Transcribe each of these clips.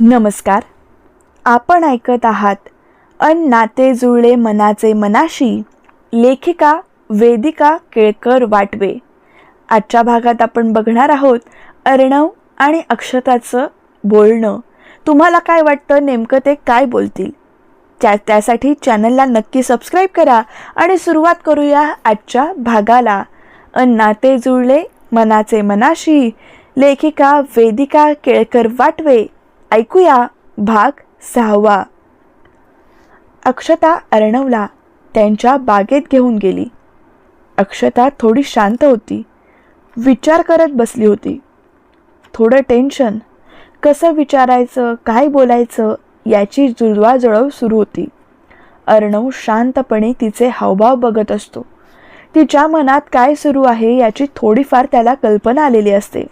नमस्कार. आपण ऐकत आहात अन नाते जुळले मनाचे मनाशी लेखिका वेदिका केळकर वाटवे. आजच्या भागात आपण बघणार आहोत अर्णव आणि अक्षताचं बोलणं. तुम्हाला काय वाटतं नेमकं ते काय बोलतील? त्या त्यासाठी चॅनलला नक्की सबस्क्राईब करा आणि सुरुवात करूया आजच्या भागाला. अन नाते जुळले मनाचे मनाशी लेखिका वेदिका केळकर वाटवे ऐकूया भाग सहावा. अक्षता अर्णवला त्यांच्या बागेत घेऊन गेली. अक्षता थोडी शांत होती. विचार करत बसली होती. थोडं टेन्शन कसं विचारायचं काय बोलायचं याची जुळवाजुळव सुरू होती. अर्णव शांतपणे तिचे हावभाव बघत असतो. तिच्या मनात काय सुरू आहे याची थोडीफार त्याला कल्पना आलेली असते.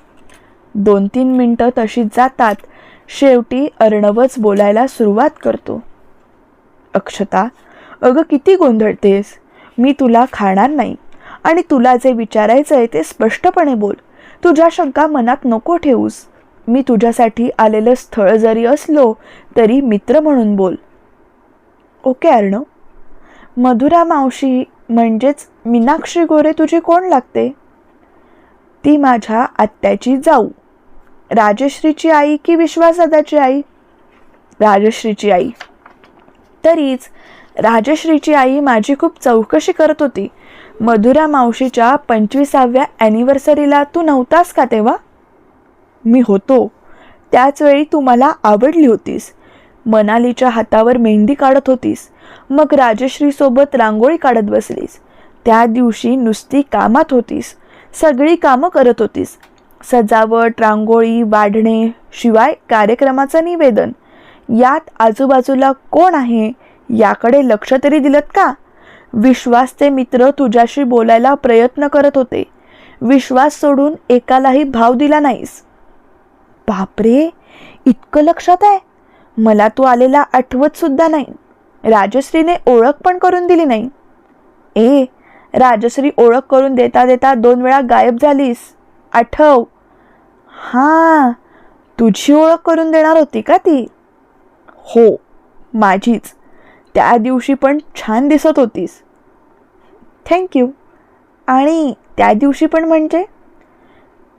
दोन तीन मिनटं तशीच जातात शेवटी अर्णवच बोलायला सुरुवात करतो. अक्षता अगं किती गोंधळतेस? मी तुला खाणार नाही. आणि तुला जे विचारायचं आहे ते स्पष्टपणे बोल. तुझ्या शंका मनात नको ठेवूस मी तुझ्यासाठी आलेलं स्थळ जरी असलो तरी मित्र म्हणून बोल. ओके अर्णव. मधुरा मावशी म्हणजेच मीनाक्षी गोरे तुझी कोण लागते? ती माझ्या आत्याची जाऊ. राजश्रीची आई की विश्वासदाची आई? राजश्रीची आई. तरीच राजश्रीची आई माझी खूप चौकशी करत होती. मधुरा मावशीच्या पंचवीसाव्या ॲनिव्हर्सरीला तू नव्हतास का तेव्हा? मी होतो. त्याचवेळी तू मला आवडली होतीस. मनालीच्या हातावर मेहंदी काढत होतीस. मग राजश्रीसोबत रांगोळी काढत बसलीस. त्या दिवशी नुसती कामात होतीस. सगळी कामं करत होतीस. सजावट रांगोळी वाढणे शिवाय कार्यक्रमाचं निवेदन. यात आजूबाजूला कोण आहे याकडे लक्ष तरी दिलत का? विश्वासचे मित्र तुझ्याशी बोलायला प्रयत्न करत होते. विश्वास सोडून एकालाही भाव दिला नाहीस. बापरे इतकं लक्षात आहे? मला तू आलेला आठवत सुद्धा नाही. राजश्रीने ओळख पण करून दिली नाही. ए राजश्री ओळख करून देता देता दोन वेळा गायब झालीस. आठव. हां तुझी ओळख करून देणार होती का ती? हो माझीच. त्या दिवशी पण छान दिसत होतीस. थँक्यू आणि त्या दिवशी पण म्हणजे?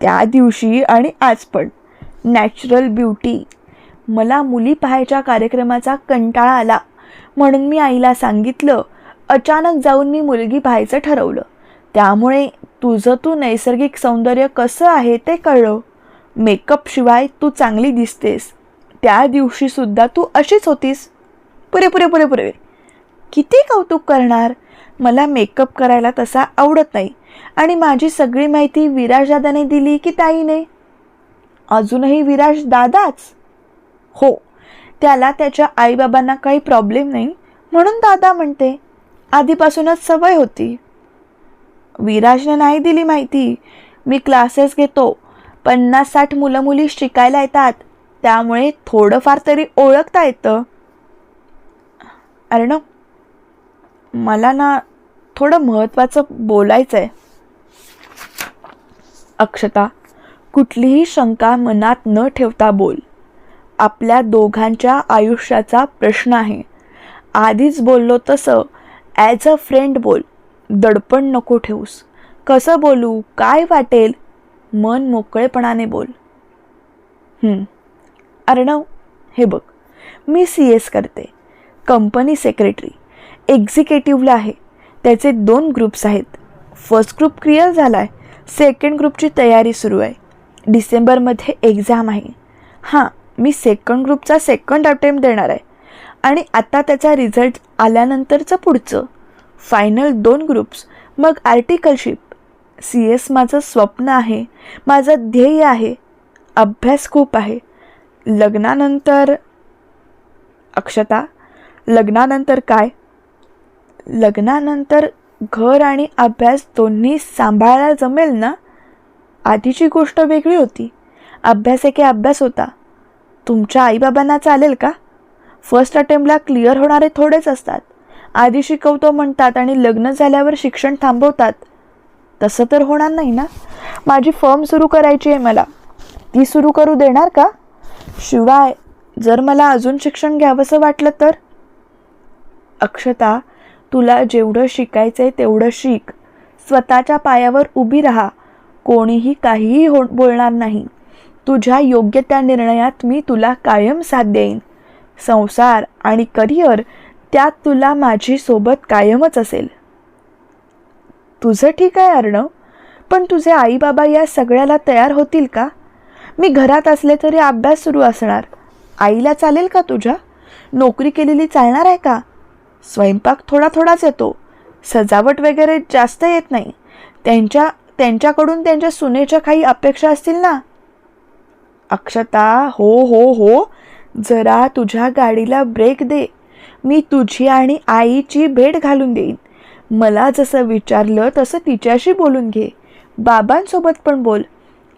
त्या दिवशी आणि आज पण. नॅचरल ब्युटी मला मुली पाहायच्या कार्यक्रमाचा कंटाळा आला. म्हणून मी आईला सांगितलं अचानक जाऊन मी मुलगी पाहायचं ठरवलं. त्यामुळे तुझं तू नैसर्गिक सौंदर्य कसं आहे ते कळलं. मेकअपशिवाय तू चांगली दिसतेस. त्या दिवशीसुद्धा तू अशीच होतीस. पुरे पुरे पुरे पुरे. किती कौतुक करणार? मला मेकअप करायला तसा आवडत नाही. आणि माझी सगळी माहिती विराज दादाने दिली की ताईने? अजूनही विराज दादाच? हो. त्याला त्याच्या आईबाबांना काही प्रॉब्लेम नाही म्हणून दादा म्हणते आधीपासूनच सवय होती. विराजने नाही दिली माहिती. मी क्लासेस घेतो पन्नास साठ मुलं मुली शिकायला येतात. त्यामुळे थोडंफार तरी ओळखता येतं. अर्णव मला ना थोडं महत्त्वाचं बोलायचं आहे अक्षता कुठलीही शंका मनात न ठेवता बोल. आपल्या दोघांच्या आयुष्याचा प्रश्न आहे. आधीच बोललो तसं. ॲज अ फ्रेंड बोल. दडपण नको ठेवूस कसं बोलू? काय वाटेल? मन मोकळेपणाने बोल. अर्णव हे बघ. मी सी एस करते. Company secretary. एक्झिक्युटिव्हला आहे. त्याचे दोन ग्रुप्स आहेत. फर्स्ट ग्रुप क्लिअर झाला आहे सेकंड ग्रुपची तयारी सुरू आहे. डिसेंबरमध्ये एक्झाम आहे. हां मी सेकंड ग्रुपचा सेकंड अटेम्प्ट देणार आहे. आणि आता त्याचा रिझल्ट आल्यानंतरचं पुढचं. फायनल दोन ग्रुप्स. मग आर्टिकलशिप. सी एस माझं स्वप्न आहे माझं ध्येय आहे अभ्यास खूप आहे. लग्नानंतर अक्षता लग्नानंतर काय? लग्नानंतर घर आणि अभ्यास दोन्ही सांभाळायला जमेल ना? आधीची गोष्ट वेगळी होती. अभ्यास एके अभ्यास होता. तुमच्या आईबाबांना चालेल का? फर्स्ट अटेम्प्टला क्लिअर होणारे थोडेच असतात. आधी शिकवतो म्हणतात आणि लग्न झाल्यावर शिक्षण थांबवतात. तसं तर होणार नाही ना? माझी फर्म सुरू करायची आहे मला. ती सुरू करू देणार का? शिवाय जर मला अजून शिक्षण घ्यावंसं वाटलं तर? अक्षता तुला जेवढं शिकायचं आहे तेवढं शिक. स्वतःच्या पायावर उभी राहा. कोणीही काहीही हो बोलणार नाही. तुझ्या योग्य त्या निर्णयात मी तुला कायम साथ देईन. संसार आणि करिअर त्यात तुला माझी सोबत कायमच असेल. तुझं ठीक आहे अर्णव. पण तुझे आई बाबा या सगळ्याला तयार होतील का? मी घरात असले तरी अभ्यास सुरू असणार. आईला चालेल का तुझ्या? नोकरी केलेली चालणार आहे का? स्वयंपाक थोडा थोडाच येतो. सजावट वगैरे जास्त येत नाही. त्यांच्या त्यांच्याकडून त्यांच्या सुनेच्या काही अपेक्षा असतील ना? अक्षता हो हो हो. जरा तुझ्या गाडीला ब्रेक दे. मी तुझी आणि आईची भेट घालून देईन. मला जसं विचारलं तसं तिच्याशी बोलून घे. बाबांसोबत पण बोल.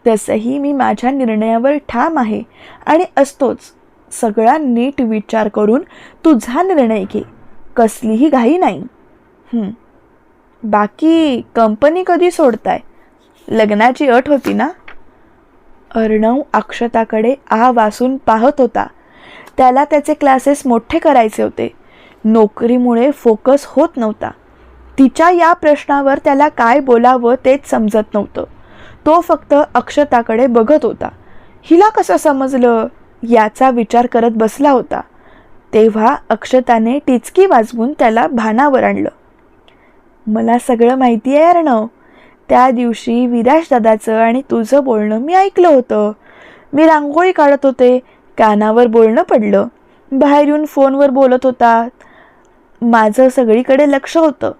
तसंही मी माझ्या निर्णयावर ठाम आहे आणि असतोच. सगळा नीट विचार करून तुझा निर्णय घे. कसलीही घाई नाही. बाकी कंपनी कधी सोडताय? लग्नाची अट होती ना? अर्णव अक्षताकडे आ वासून पाहत होता. त्याला त्याचे क्लासेस मोठे करायचे होते. नोकरीमुळे फोकस होत नव्हता. तिच्या या प्रश्नावर त्याला काय बोलावं तेच समजत नव्हतं. तो फक्त अक्षताकडे बघत होता. हिला कसं समजलं? याचा विचार करत बसला होता. तेव्हा अक्षताने टिचकी वाजवून त्याला भानावर आणलं. मला सगळं माहिती आहे अर्णव. त्या दिवशी विराश दादाचं आणि तुझं बोलणं मी ऐकलं होतं. मी रांगोळी काढत होते. कानावर बोलणं पडलं. बाहेर येऊन फोनवर बोलत होता. माझं सगळीकडे लक्ष होतं.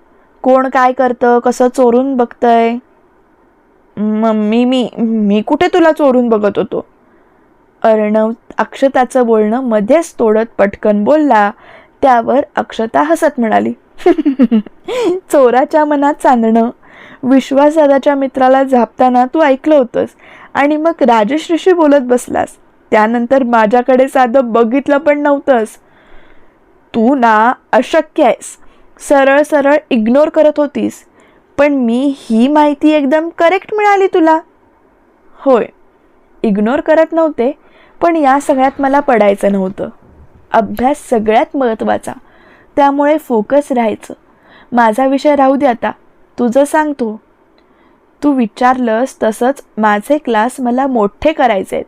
कोण काय करतं कसं चोरून बघतंय? मम्मी मी मी कुठे तुला चोरून बघत होतो? अर्णव अक्षताचं बोलणं मध्येच तोडत पटकन बोलला. त्यावर अक्षता हसत म्हणाली चोराच्या मनात चांदणं विश्वासदाच्या मित्राला झापताना तू ऐकलं होतंस आणि मग राजश्रीशी बोलत बसलास. त्यानंतर माझ्याकडे साधं बघितलं पण नव्हतंस. तू ना अशक्य आहेस. सरळ सरळ इग्नोर करत होतीस. पण मी ही माहिती एकदम करेक्ट मिळाली तुला. होय इग्नोर करत नव्हते पण या सगळ्यात मला पडायचं नव्हतं. अभ्यास सगळ्यात महत्त्वाचा. त्यामुळे फोकस राहायचं. माझा विषय राहू दे आता. तुझं सांगतो. तू विचारलंस तसंच माझे क्लास मला मोठे करायचे आहेत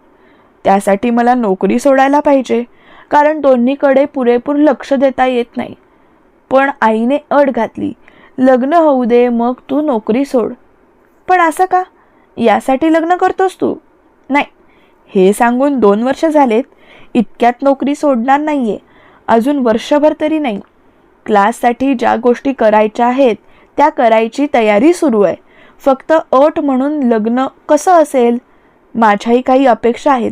त्यासाठी मला नोकरी सोडायला पाहिजे. कारण दोन्हीकडे पुरेपूर लक्ष देता येत नाही. पण आईने अट घातली. लग्न होऊ दे मग तू नोकरी सोड. पण असं का? यासाठी लग्न करतोस तू? नाही. हे सांगून दोन वर्ष झालेत इतक्यात नोकरी सोडणार नाहीये. अजून वर्षभर तरी नाही. क्लाससाठी ज्या गोष्टी करायच्या आहेत त्या करायची तयारी सुरू आहे. फक्त अट म्हणून लग्न कसं असेल? माझ्याही काही अपेक्षा आहेत.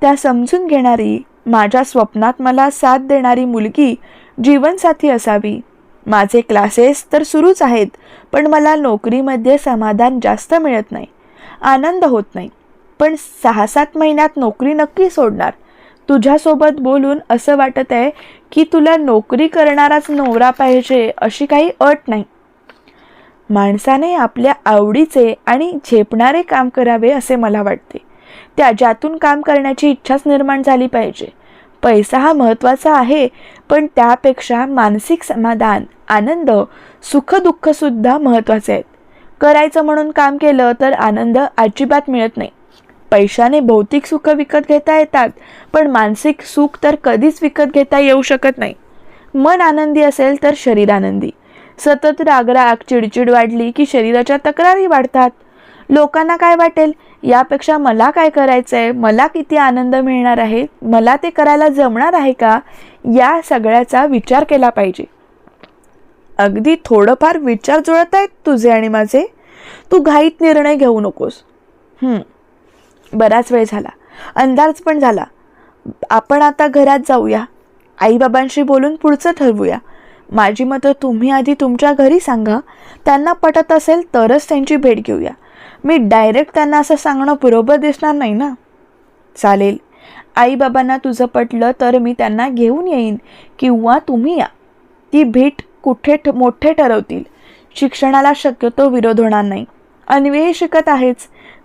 त्या समजून घेणारी माझ्या स्वप्नात मला साथ देणारी मुलगी जीवनसाथी असावी. माझे क्लासेस तर सुरूच आहेत पण मला नोकरीमध्ये समाधान जास्त मिळत नाही. आनंद होत नाही. पण सहा सात महिन्यात नोकरी नक्की सोडणार. तुझ्यासोबत बोलून असं वाटत आहे की तुला नोकरी करणाराच नवरा पाहिजे अशी काही अट नाही. माणसाने आपल्या आवडीचे आणि झेपणारे काम करावे असे मला वाटते. त्या ज्यातून काम करण्याची इच्छाच निर्माण झाली पाहिजे. पैसा हा महत्त्वाचा आहे पण त्यापेक्षा मानसिक समाधान आनंद सुखदुःखसुद्धा महत्त्वाचे आहेत. करायचं म्हणून काम केलं तर आनंद अजिबात मिळत नाही. पैशाने भौतिक सुख विकत घेता येतात पण मानसिक सुख तर कधीच विकत घेता येऊ शकत नाही. मन आनंदी असेल तर शरीर आनंदी. सतत रागराग चिडचिड वाढली की शरीराच्या तक्रारी वाढतात. लोकांना काय वाटेल? यापेक्षा मला काय करायचं आहे मला किती आनंद मिळणार आहे? मला ते करायला जमणार आहे का? या सगळ्याचा विचार केला पाहिजे. अगदी थोडंफार विचार जुळत आहेत तुझे आणि माझे. तू घाईत निर्णय घेऊ नकोस. बराच वेळ झाला. अंदाज पण झाला. आपण आता घरात जाऊया. आईबाबांशी बोलून पुढचं ठरवूया. माझी मतं तुम्ही आधी तुमच्या घरी सांगा. त्यांना पटत असेल तरच त्यांची भेट घेऊया. मी डायरेक्ट त्यांना असं सांगणं बरोबर दिसणार नाही ना. चालेल. आईबाबांना तुझं पटलं तर मी त्यांना घेऊन येईन किंवा तुम्ही या. ती भेट कुठे ठ मोठे ठरवतील. शिक्षणाला शक्यतो विरोध होणार नाही. अन्वेही शिकत आहेच.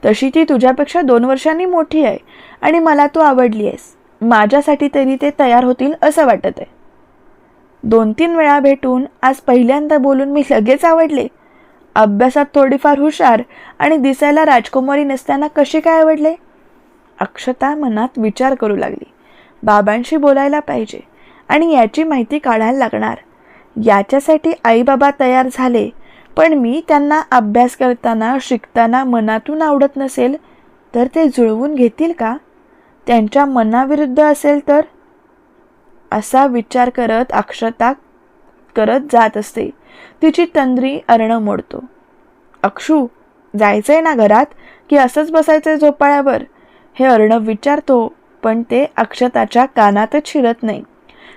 तशी ती तुझ्यापेक्षा दोन वर्षांनी मोठी आहे आणि मला तू आवडली आहेस. माझ्यासाठी तरी ते तयार होतील असं वाटत आहे दोन तीन वेळा भेटून आज पहिल्यांदा बोलून मी लगेच आवडले. अभ्यासात थोडीफार हुशार आणि दिसायला राजकुमारी नसताना कसे काय आवडले? अक्षता मनात विचार करू लागली. बाबांशी बोलायला पाहिजे आणि याची माहिती काढायला लागणार. याच्यासाठी आईबाबा तयार झाले पण मी त्यांना अभ्यास करताना शिकताना मनातून आवडत नसेल तर ते जुळवून घेतील का? त्यांच्या मनाविरुद्ध असेल तर? असा विचार करत अक्षता करत जात असते. तिची तंद्री अर्ण मोडतो. अक्षू जायचंय ना घरात? की असंच बसायचंय झोपाळ्यावर? हे अर्णव विचारतो पण ते अक्षताच्या कानातच शिरत नाही.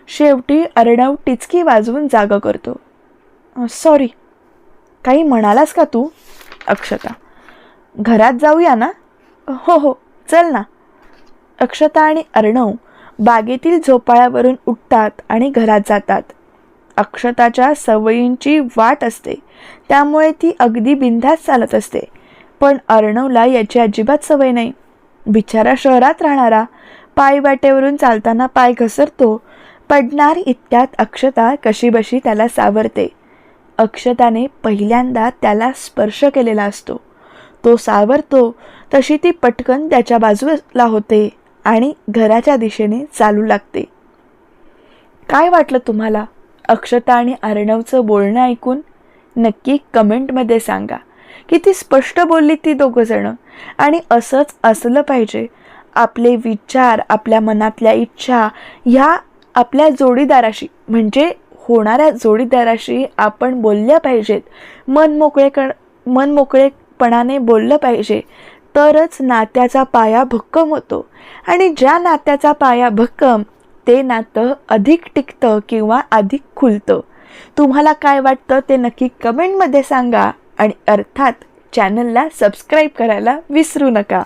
शेवटी अर्णव टिचकी वाजवून जाग करतो. सॉरी काही म्हणालास का तू? अक्षता. घरात जाऊया ना? हो हो चल ना. अक्षता आणि अर्णव बागेतील झोपाळ्यावरून उठतात आणि घरात जातात. अक्षताच्या सवयींची वाट असते. त्यामुळे ती अगदी बिंधास चालत असते. पण अर्णवला याची अजिबात सवय नाही. बिचारा शहरात राहणारा पायवाटेवरून चालताना पाय घसरतो पडणार इतक्यात अक्षता कशीबशी त्याला सावरते. अक्षताने पहिल्यांदा त्याला स्पर्श केलेला असतो. तो सावरतो तशी ती पटकन त्याच्या बाजूला होते आणि घराच्या दिशेने चालू लागते. काय वाटलं तुम्हाला? अक्षता आणि अर्णवचं बोलणं ऐकून नक्की कमेंटमध्ये सांगा. किती स्पष्ट बोलली ती दोघंजणं आणि असंच असलं पाहिजे. आपले विचार आपल्या मनातल्या इच्छा ह्या आपल्या जोडीदाराशी म्हणजे होणाऱ्या जोडीदाराशी आपण बोलल्या पाहिजेत. मन मोकळे मन मोकळेपणाने बोललं पाहिजे. तरच नात्याचा पाया भक्कम होतो. आणि ज्या नात्याचा पाया भक्कम ते नातं अधिक टिकतं किंवा अधिक खुलतं. तुम्हाला काय वाटतं ते नक्की कमेंटमध्ये सांगा आणि अर्थात चॅनलला सबस्क्राईब करायला विसरू नका.